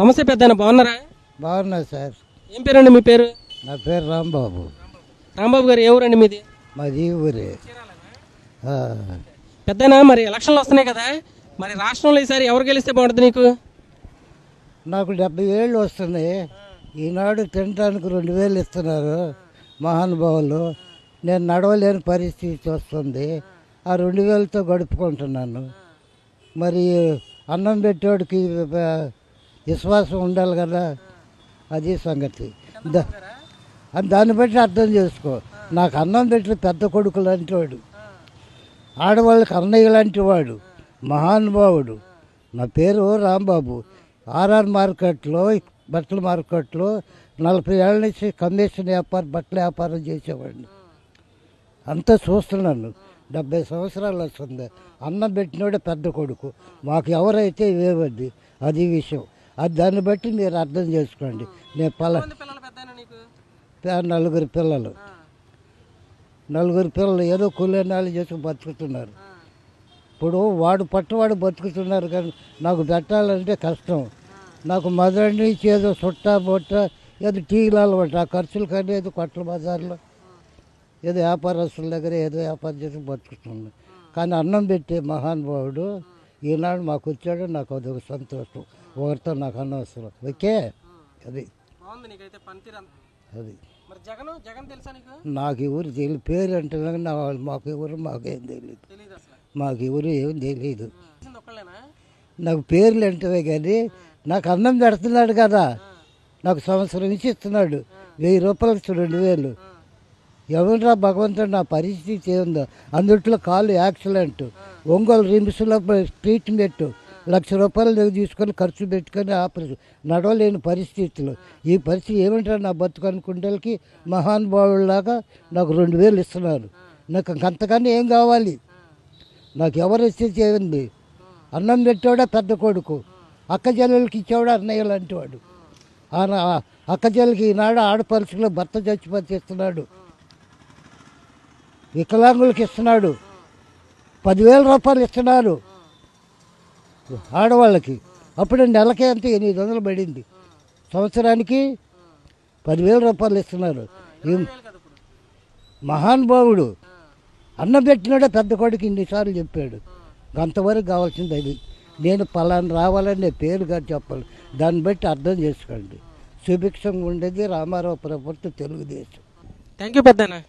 నమస్తే పెద్ద బాగున్నారా? బాగున్నా సార్. ఏం పేరండి మీ పేరు? నా పేరు రాంబాబు. రాంబాబు గారు ఏ ఊరండి మీది? మాది ఈ ఊరే. ఆ, పెద్దనా మరి ఎలక్షన్లు వస్తున్నాయి కదా. మరి రాష్ట్రంలో ఈసారి ఎవరు గెలిస్తే బాగుంటుంది నీకు? నాకు డెబ్బై ఏళ్ళు వస్తున్నాయి. ఈనాడు తినడానికి రెండు వేలు ఇస్తున్నారు మహానుభావులు. నేను నడవలేని పరిస్థితి వస్తుంది. ఆ రెండు వేలతో గడుపుకుంటున్నాను. మరి అన్నం పెట్టేవాడికి ఆ, విశ్వాసం ఉండాలి కదా అది సంగతి. దాన్ని బట్టి అర్థం చేసుకో. నాకు అన్నం పెట్టిన పెద్ద కొడుకు లాంటి వాడు. ఆడవాళ్ళకి అన్నయ్య లాంటి వాడు. మహానుభావుడు. నా పేరు రాంబాబు. ఆర్ఆర్ మార్కెట్లో బట్టల మార్కెట్లో నలభై ఏళ్ళ నుంచి కమిషన్ వ్యాపారం బట్టల వ్యాపారం చేసేవాడిని. అంతా చూస్తున్నాను. డెబ్బై సంవత్సరాలు వస్తుంది. అన్నం పెట్టినోడే పెద్ద కొడుకు. మాకు ఎవరైతే ఇవ్వద్ది అది విషయం. అది దాన్ని బట్టి మీరు అర్థం చేసుకోండి. నేను పల నలుగురు పిల్లలు. నలుగురు పిల్లలు ఏదో కూలీనాలు చేసి బతుకుతున్నారు. ఇప్పుడు వాడు పట్టువాడు బతుకుతున్నారు కానీ నాకు పెట్టాలంటే కష్టం. నాకు మొదటి నుంచి ఏదో చుట్ట బొట్ట ఏదో టీలు అలవాటు ఆ ఖర్చులు కానీ ఏదో కొట్ల బజార్లో ఏదో వ్యాపారస్తుల దగ్గర ఏదో వ్యాపారం చేసి బతుకుతున్నాను. కానీ అన్నం పెట్టే మహానుభావుడు ఈనాడు మాకు వచ్చాడు నాకు అదొక సంతోషం. ఒకరితో నాకు అనవసరం ఓకే? అది. అది. నీకు? ఎవరు తెలియదు పేరు అంటే నా వాళ్ళు మాకు ఎవరు మాకేం తెలియదు మాకు ఎవరు ఏం తెలియదు నాకు పేర్లు అంటవే కానీ నాకు అన్నం పెడుతున్నాడు కదా. నాకు సంవత్సరం నుంచి ఇస్తున్నాడు. వెయ్యి రూపాయలకు రెండు వేలు. ఎవరా భగవంతుడు నా పరిస్థితి ఏముందో అందుట్లో కాలు యాక్సిడెంట్ ఒంగోలు రిమ్స్లో ట్రీట్మెంట్ లక్ష రూపాయలు దగ్గర తీసుకొని ఖర్చు పెట్టుకొని ఆపరేషన్. నడవలేని పరిస్థితులు. ఈ పరిస్థితి ఏమంటారు నా బతుకు అనుకుంటే మహానుభావులాగా నాకు రెండు వేలు ఇస్తున్నారు. నాకు అంతకన్నా ఏం కావాలి? నాకు ఎవరు స్థితి ఏంది అన్నం పెట్టాడా పెద్ద కొడుకు. అక్క ఇచ్చేవాడు అన్నయ్య లాంటి వాడు. అక్కజల్లకి అక్క చెల్లెలకి ఈనాడు ఆడపరుచులో భర్త చచ్చిపోతే ఇస్తున్నాడు వికలాంగులకు ఇస్తున్నాడు. పదివేల రూపాయలు ఇస్తున్నారు ఆడవాళ్ళకి. అప్పుడు నెలకి అంత ఎనిమిది వందలు పడింది. సంవత్సరానికి పదివేల రూపాయలు ఇస్తున్నారు మహానుభావుడు అన్నం పెట్టినాడే పెద్ద కొడుకు ఇన్నిసార్లు చెప్పాడు. అంతవరకు కావాల్సింది అది. నేను పలానా రావాలని నేను గారు చెప్పాలి. దాన్ని బట్టి అర్థం చేసుకోండి. సుభిక్షంగా ఉండేది రామారావు ప్రభుత్వం తెలుగుదేశం. థ్యాంక్ యూ పెద్దనా